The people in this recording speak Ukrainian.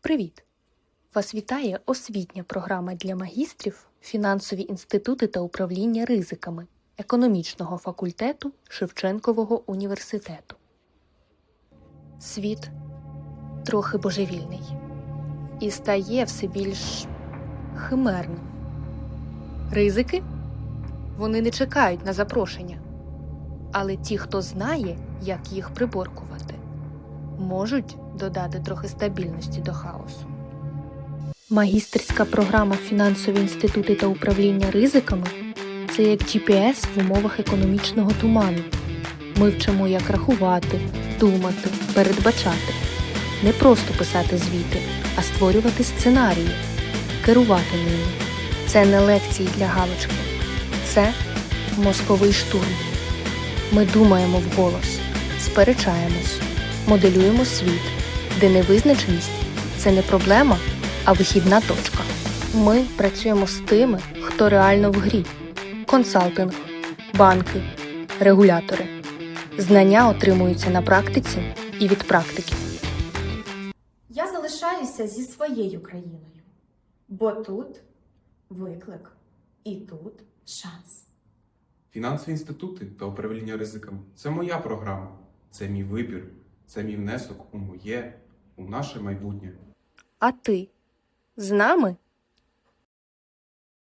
Привіт! Вас вітає освітня програма для магістрів Фінансові інститути та управління ризиками економічного факультету Шевченкового університету. Світ трохи божевільний і стає все більш химерним. Ризики вони не чекають на запрошення, але ті, хто знає, як їх приборкувати, можуть додати трохи стабільності до хаосу. Магістерська програма Фінансові інститути та управління ризиками це як GPS в умовах економічного туману. Ми вчимо, як рахувати, думати, передбачати, не просто писати звіти, а створювати сценарії, керувати ними. Це не лекції для галочки, це мозковий штурм. Ми думаємо вголос, сперечаємось, моделюємо світ, де невизначеність це не проблема, а вихідна точка. Ми працюємо з тими, хто реально в грі: консалтинг, банки, регулятори. Знання отримуються на практиці і від практики. Я залишаюся зі своєю країною, бо тут виклик і тут шанс. Фінансові інститути та управління ризиками це моя програма, це мій вибір, це мій внесок у моє, у наше майбутнє. А ти з нами?